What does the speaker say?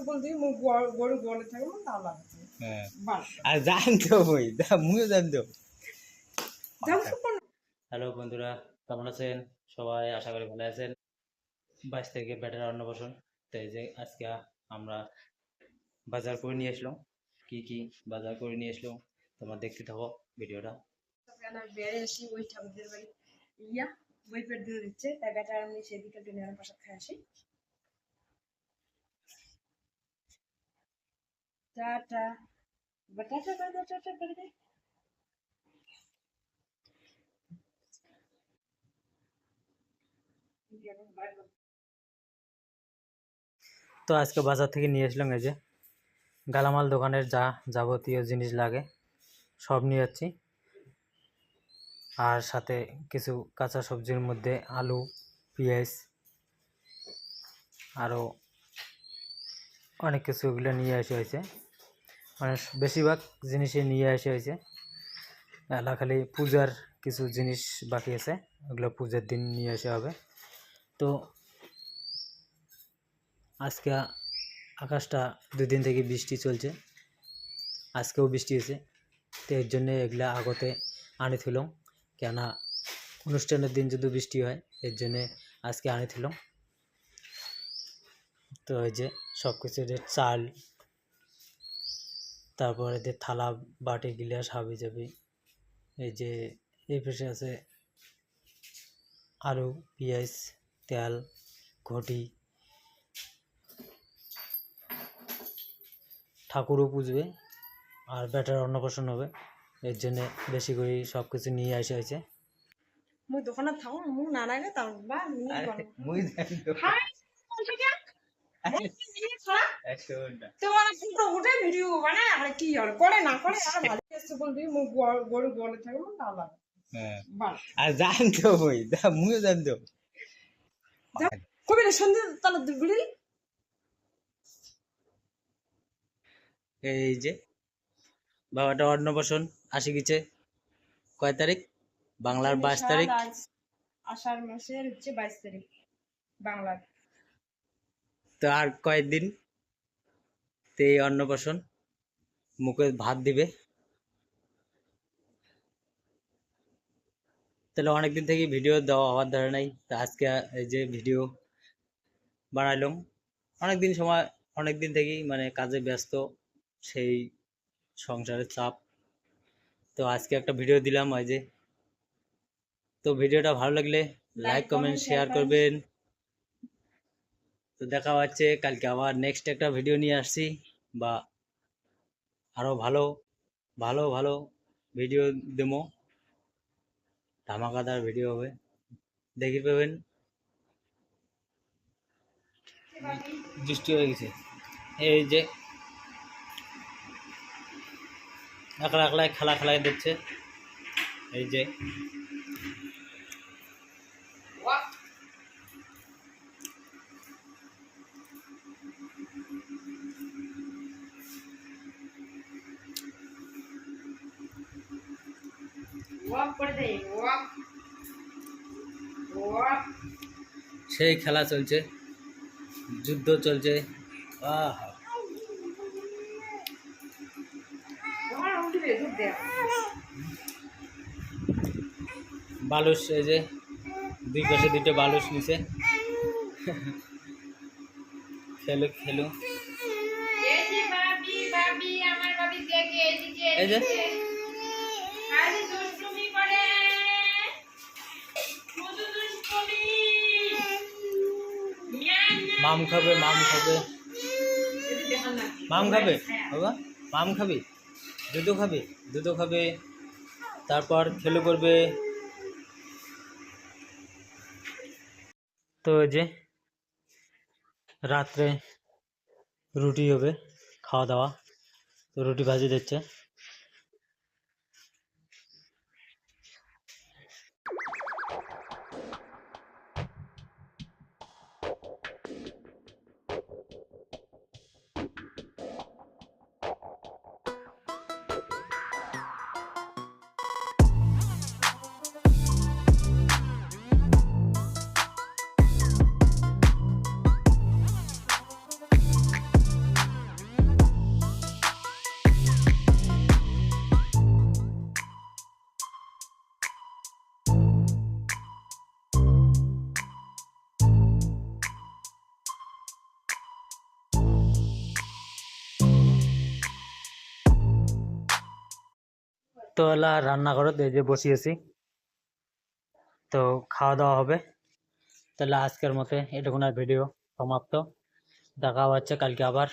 এসে বলতে মুখ গরু গলে থাকব তা লাগছে হ্যাঁ। আর জানতো বই মুইও জানতো। হ্যালো বন্ধুরা কেমন আছেন? সবাই আশা করি ভালো আছেন। বাইশ তারিখে ব্যাটার অন্নপ্রাশন তো এই যে আজকে আমরা বাজার করে নিয়ে আসলাম। কি কি বাজার করে নিয়ে আসলাম তোমরা দেখতে থাকো ভিডিওটা। বেড়ে আসি ওই ঠাকুরদের বাড়ি। ইয়া বই পেট দিয়ে দিচ্ছে তাই বেটা আমি সেদিকে ডিনারের পাশে খাই আসি। বাটা ta ta ta ta ta ta ta ta তো আজকে বাজার থেকে নিয়ে আসলাম এই যে গালামাল দোকানের যা যাবতীয় জিনিস লাগে, সব নিয়ে যাচ্ছি। আর সাথে কিছু কাঁচা সবজির মধ্যে আলু, পেঁয়াজ, আরও অনেক কিছু এগুলো নিয়ে আসা হয়েছে। মানে বেশিরভাগ জিনিসই নিয়ে আসা হয়েছে। এলা খালি পূজার কিছু জিনিস বাকি আছে। ওগুলো পূজার দিন নিয়ে আসা হবে। তো আজকে আকাশটা দুদিন থেকে বৃষ্টি চলছে। আজকেও বৃষ্টি হয়েছে। তো এর জন্যে এগুলা আগতে আনি থিলাম কেননা অনুষ্ঠানের দিন যদি বৃষ্টি হয়, এর জন্যে আজকে আনি থিলাম তো এই যে সব কিছু চাল তারপরে এদের থালা বাটি গিলাস হাবি যাবি এই যে এই পাশে আছে আলু পেঁয়াজ তেল ঘটি। ঠাকুরও পুজবে আর ব্যাটার অন্নপ্রাশন হবে এর জন্যে বেশি করে সব কিছু নিয়ে আসা হয়েছে। মুই দোকানে থাকো মু না লাগে তার বা মুই জানতো হাই বলছি কি একশো ঘণ্টা তো উঠে ভিডিও আর কি আর করে না করে আর ভালো এসে বলতে মুখ গরু গলে থাকব তা লাগে আর জানতো বই মুইও জানতো কবি রে সন্ধে দুগুলি এই যে বাবাটা অন্নপ্রাশন আসি গেছে কয় তারিখ? বাংলার বাইশ তারিখ। আষাঢ় মাসের হচ্ছে বাইশ তারিখ বাংলার। তো আর কয়েকদিন তো এই অন্নপ্রাশন মুখে ভাত দিবে। তাহলে অনেকদিন থেকে ভিডিও দেওয়া হওয়ার ধরে নাই তো আজকে এই যে ভিডিও বানাইলাম অনেকদিন সময় অনেকদিন থেকেই মানে কাজে ব্যস্ত সেই সংসারের চাপ। তো আজকে একটা ভিডিও দিলাম ওই যে। তো ভিডিওটা ভালো লাগলে লাইক কমেন্ট শেয়ার করবেন। তো দেখা হচ্ছে, কালকে আবার নেক্সট একটা ভিডিও নিয়ে আসছি বা আরও ভালো ভালো ভালো ভিডিও দেবো। ধামাকাদার ভিডিও হবে। দেখি পাবেন। বৃষ্টি হয়ে গেছে। এই যে একলা একলাই খেলা খেলায় দেখছে এই যে ওয়াক করে দে ওয়াক ওয়াক সেই খেলা চলছে, যুদ্ধ চলছে। বালুস এই যে, দুই পাশে দুটো বালুস নিছে। খেলো খেলো এই যে মাম খাবে মাম খাবে। মাম খাবে? বাবা, মাম খাবে? দুধও খাবে? দুধও খাবে। তারপর খেলো করবে। তো যে, রাত্রে রুটি হবে, খাওয়া দাওয়া। রুটি ভাজি দিচ্ছে। এলা রান্নাঘরত এই যে বসিয়েছি তো খাওয়া দাওয়া হবে। তাহলে আজকের মতে এটুকুন আর ভিডিও সমাপ্ত। দেখা হচ্ছে কালকে আবার।